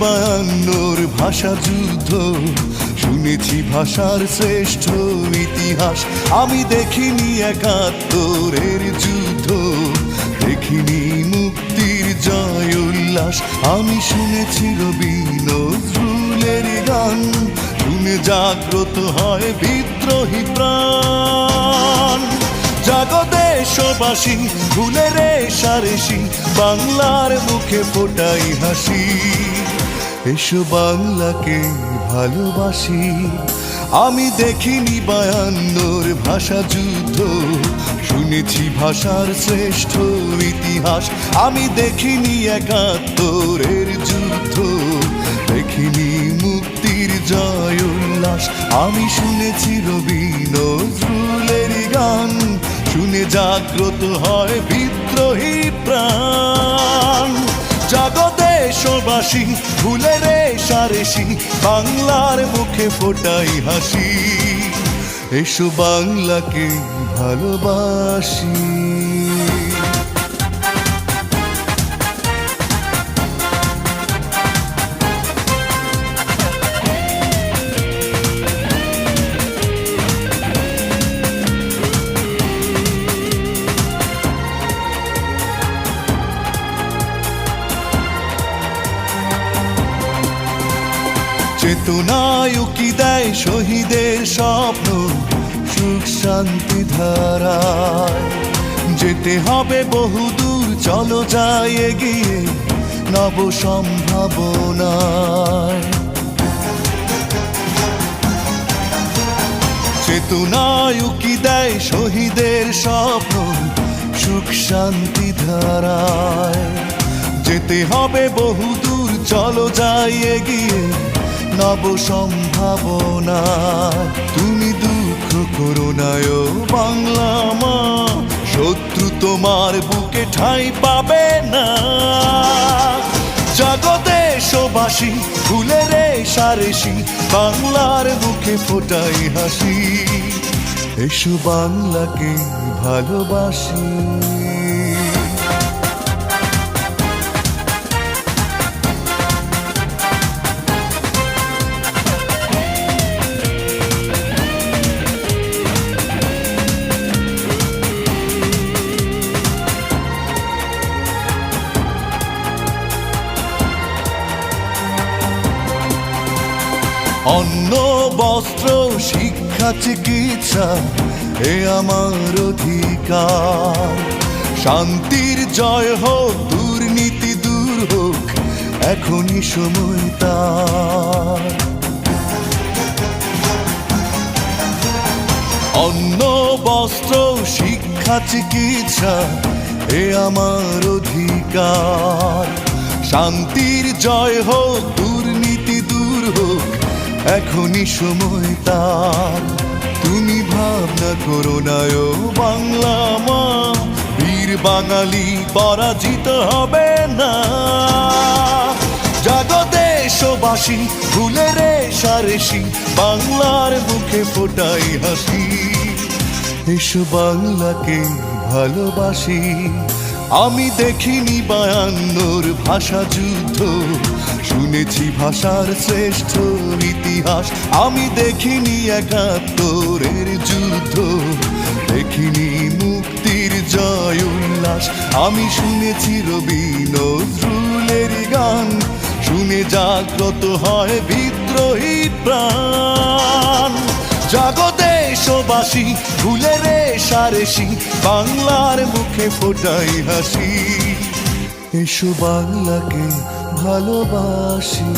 বায়ান্নর ভাষা যুদ্ধ। শুনেছি ভাষার শ্রেষ্ঠ ইতিহাস। আমি দেখিনি একাত্তরের যুদ্ধ। দেখিনি মুক্তির জয় উল্লাস। আমি শুনেছি রবি নজরুলের গান। শুনে জাগ্রত হয় বিদ্রোহী প্রাণ। দেশবাসী ভুলে রে সারেসি বাংলার মুখে ফোটাই হাসি। এসো বাংলাকে ভালোবাসি, আমি দেখিনি বায়ান্নর ভাষা যুদ্ধ, শুনেছি ভাষার শ্রেষ্ঠ ইতিহাস, আমি দেখিনি একাত্তরের যুদ্ধ, দেখিনি মুক্তির জয় উল্লাস, আমি শুনেছি রবি নজরুলের গান শুনে জাগ্রত হয় বিদ্রোহী প্রাণ। জগদেশবাসী ভুলে রে সারেসি বাংলার মুখে ফোটাই হাসি। এসো বাংলাকে ভালোবাসি। চেতনায় কি দেয় শহীদের স্বপ্ন, সুখ শান্তি ধারায়। যেতে হবে বহুদূর চলো যাই এগিয়ে নব সম্ভাবনায়। চেতনায় কি দেয় শহীদের স্বপ্ন, সুখ শান্তি ধারায়। যেতে হবে বহুদূর চলো যাই এগিয়ে, নব সম্ভাবনা। তুমি দুঃখ করো নায় বাংলা মা, শত্রু তোমার বুকে ঠাঁই পাবে না। জগতে ভুলে রে সারেসি বাংলার বুকে ফোটাই হাসি। এসো বাংলাকে ভালোবাসি। অন্ন, বস্ত্র, শিক্ষা, চিকিৎসা, এ আমার অধিকার। শান্তির জয় হোক, দুর্নীতি দূর হোক, এখনই সময় তার। অন্ন, বস্ত্র, শিক্ষা, চিকিৎসা, এ আমার অধিকার। শান্তির জয় হোক, দুর্নীতি দূর হোক এখনই সময় তার। তুমি ভাবনা করো নায় বাংলা মা, বীর বাঙালি পরাজিত হবে না। জগদেশবাসী ভুলে রে সারেসি বাংলার মুখে ফোটাই হাসি। এসো বাংলাকে ভালোবাসি আমি দেখিনি বায়ান্নর ভাষা যুদ্ধ। শুনেছি ভাষার শ্রেষ্ঠ ইতিহাস। আমি দেখিনি একাত্তরের যুদ্ধ। দেখিনি মুক্তির জয় উল্লাস। আমি শুনেছি রবি নজরুলের গান। শুনে জাগ্রত হয় বিদ্রোহী প্রাণ। জগদেশবাসী ভুলে রে সারেসি বাংলার মুখে ফোটাই হাসি। এসো বাংলাকে ভালোবাসি।